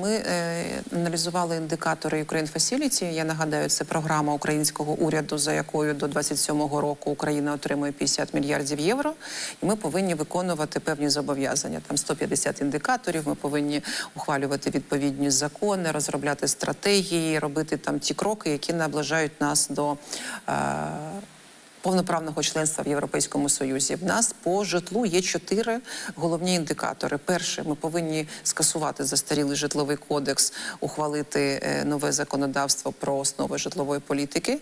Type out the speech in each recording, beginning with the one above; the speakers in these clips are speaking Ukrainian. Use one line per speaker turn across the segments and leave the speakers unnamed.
Ми е, аналізували індикатори Ukraine Facility. Я нагадаю, це програма українського уряду, за якою до 27-го року Україна отримує 50 мільярдів євро. І ми повинні виконувати певні зобов'язання. Там 150 індикаторів. Ми повинні ухвалювати відповідні закони, розробляти стратегії, робити там ті кроки, які наближають нас до. Е, повноправного членства в Європейському Союзі. В нас по житлу є чотири головні індикатори. Перше, ми повинні скасувати застарілий житловий кодекс, ухвалити е, нове законодавство про основи житлової політики.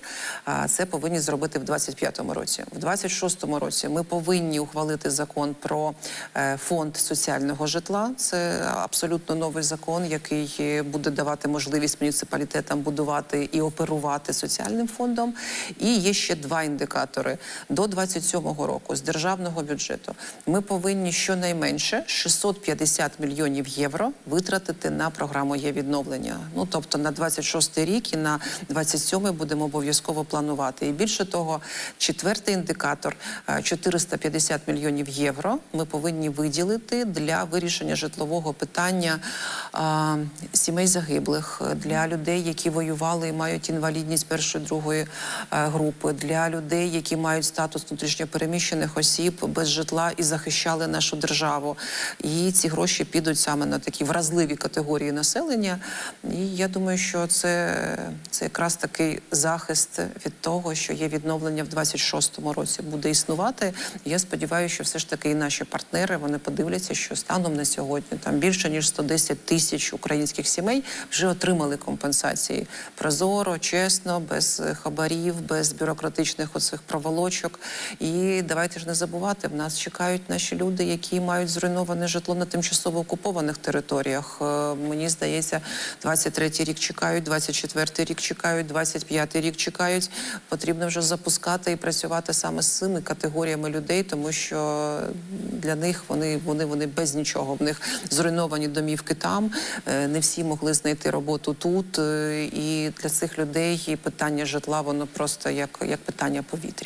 Це повинні зробити в 25-му році. В 26-му році ми повинні ухвалити закон про е, фонд соціального житла. Це абсолютно новий закон, який е, буде давати можливість муніципалітетам будувати і оперувати соціальним фондом. І є ще два індикатори до 27-го року з державного бюджету. Ми повинні щонайменше 650 мільйонів євро витратити на програму є відновлення. Ну тобто на 26-й рік і на 27-й будемо обов'язково планувати. І більше того, четвертий індикатор е, 450 мільйонів євро. Ми повинні виділити для вирішення житлового питання а, сімей загиблих, для людей, які воювали і мають інвалідність першої другої е, групи, для людей, які мають статус внутрішньопереміщених осіб без житла і захищали нашу державу. І ці гроші підуть саме на такі вразливі категорії населення. І я думаю, що це, це якраз такий захист від того, що є відновлення в 26-му році буде існувати. Я сподіваюся, що все ж таки і наші партнери вони подивляться, що станом на сьогодні там більше ніж 110 тисяч українських сімей вже отримали компенсації прозоро, чесно, без хабарів, без бюрократичних оцих проволочок. І давайте ж не забувати, в нас чекають наші люди, які мають зруйноване житло на тимчасово окупованих територіях. Е, Мені здається, 23-й рік чекають, 24-й рік чекають, 25-й рік чекають. Потрібно вже запускати і працювати саме з цими категоріями людей, тому що для них вони, вони, вони без нічого. В них зруйновані домівки там. Е, Не всі могли знайти роботу тут. Е, І для цих людей і питання житла воно просто як, як питання повітря.